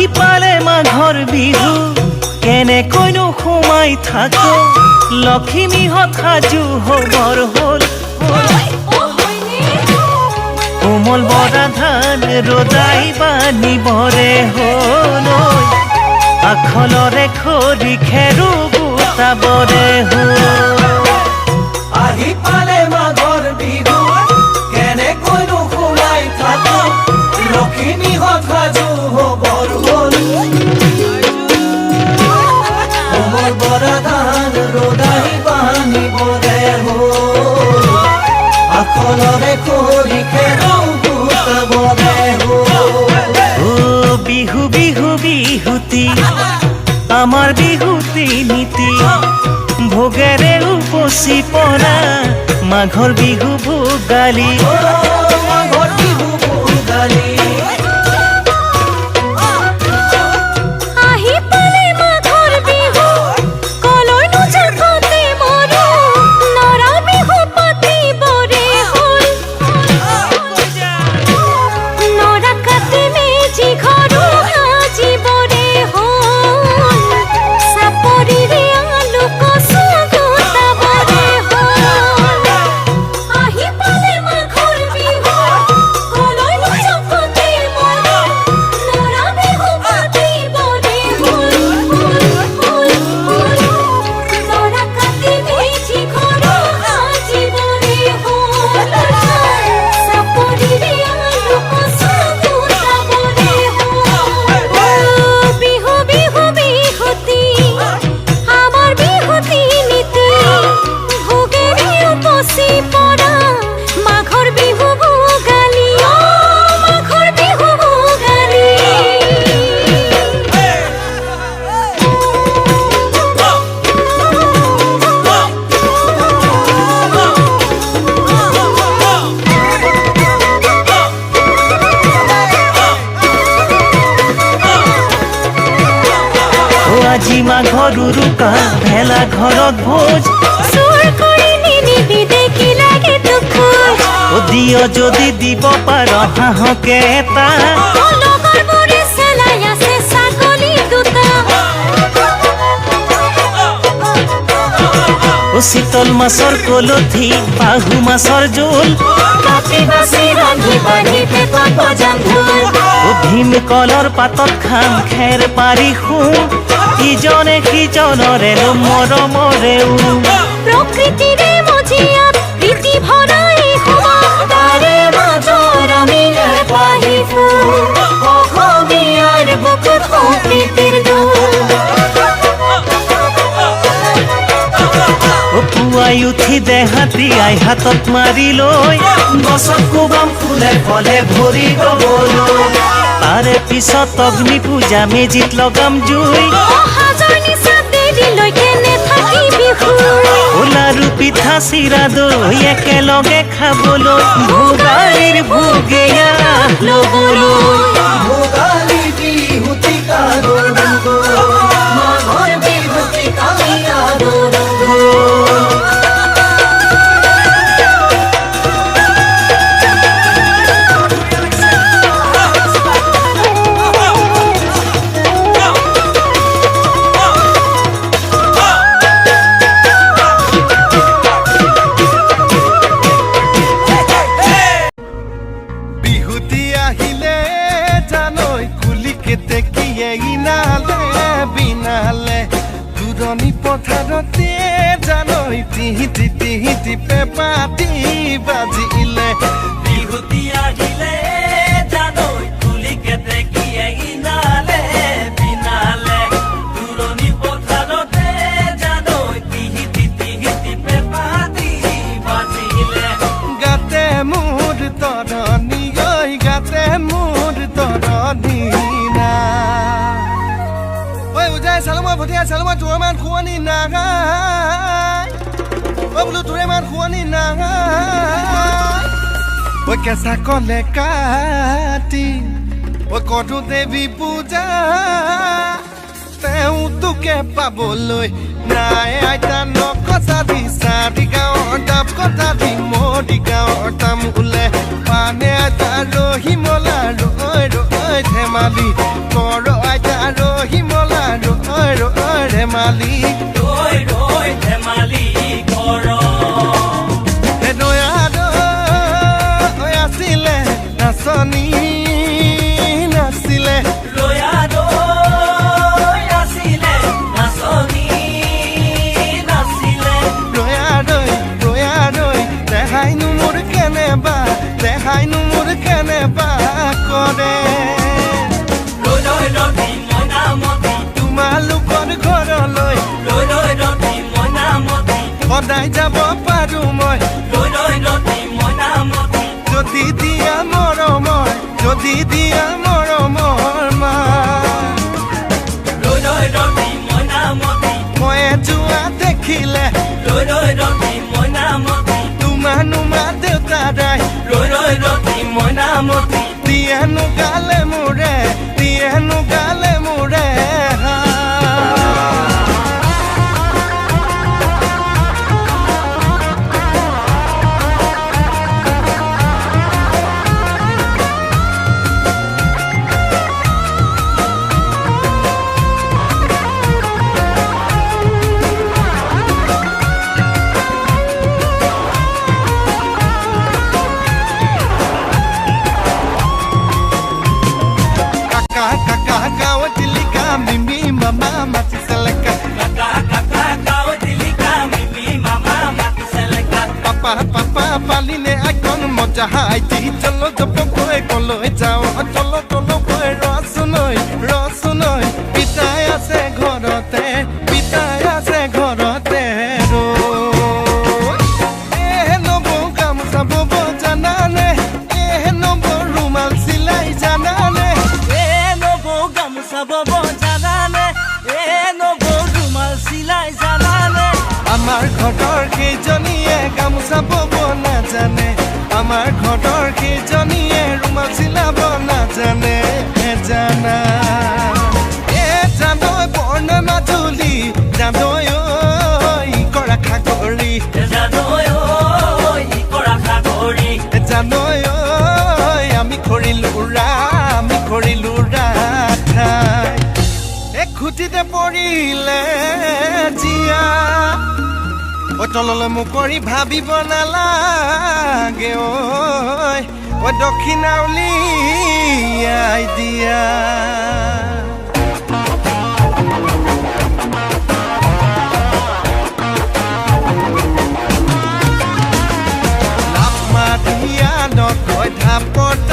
আহি পালে মাঘৰ বিহু। কেনেকৈনো সোমাই থাকো। লখিমীহঁত সাজু হবৰ হ'ল। কোমল বৰা ধান ৰজাই বানিবৰে হ'ল। আখলৰে খৰি খেৰো গোটাবৰে হ'ল। আমাৰ বিহুতি নীতি ভোগেৰে উপচি পৰা মাঘৰ বিহু ভোগালী। মাঘৰ বিহু ভোগালী। ও আজি মাঘৰ উৰুকা ভেলা ঘৰত ভোজ চোৰ কৰি নিনিবি দেখি লাগে তোক ও দিয় যদি দিব পাৰ হাঁহকে এটা চিতল মাছৰ কলঠি বাহু মাছৰ জোল। ও ভীমকলৰ পাতত খাম খেৰ পাৰি শুওঁ ইজনে সিজনৰে মৰমৰেও প্ৰকৃতিৰে মজিয়াত প্ৰীতি ভৰা এই সমাজ তাৰে মাজৰ আমি পাহি ফুল অসমীয়াৰ বুকুত দোল। পুৱাই উঠি দেহাতী আই হাতত মাৰি লৈ গছত কোবাম ফুলে ফলে ভৰি গবলৈ তাৰে পিছত অগ্নি পূজা মেজিত লগাম জুই। অহাজৰ নিচা দেৰিলৈকে নেথাকিবি শুই ও লাৰু পিঠা চিৰা দৈ একেলগে খাবলৈ। ভোগালীৰ ভোগেয়া ল'বলৈ কুলি কেতেকীয়ে ইনালে বিনালে দূৰণি পথাৰতে জানৈ তিহিতি তিহিতি পেপাতি বাজিলে ঐ উজাই চালো মই ভটিয়াই চালো তোৰ মান খুৱনি নাগাই ঐ বোলো তোৰে মান খুৱনি নাগাই ও কেঁচা কলে কাটি ও কটু দেবী পূজা তেও তোকে পাবলৈ নাই আইতা নকচা দি চাৰি গাঁৱৰ ডাব কটা দি মৰি গাঁৱৰ তাম পানে আইতা ৰহিমলা ৰৈ ৰৈ ধেমালি। কৰ আইতা ৰহিমলা ৰৈ ৰৈ ধেমালি। ৰৈ ৰৈ ধেমালি কৰ। আছিলে নাচনী নাছিলে সদায় যাব পাৰো মই। যদি দিয়া মৰমৰ যদি দিয়া মৰমৰ মা। মই যোৱা দেখিলে। তোমাৰ নোমা দেউতাৰাই। ৰৈ ৰৈ ৰবি মইনামতি দিয়েনো গালে মোৰে দিয়েনো গালে আইকন মজা তো চলো জপকৈ কলৈ যাওঁ। ঘৰৰ কেইজনীয়ে গামোচা বব নাজানে আমাৰ ঘৰৰ কেইজনীয়ে ৰুমাল চিলাব নাজানে জানা। এ জানৈ বৰ্ণ মাজুলী জানৈ কৰা খাগৰি ঐ কৰা জানৈ আমি কৰিলো ৰা আমি ৰাঠাই এ খুটিতে পৰিলে জীয়া অতললে মুকৰি ভাবিব নালাগে ঐ দক্ষিণা উলিয়াই আই দিয়া। লাভ মাতিয়া নকয় ধাপত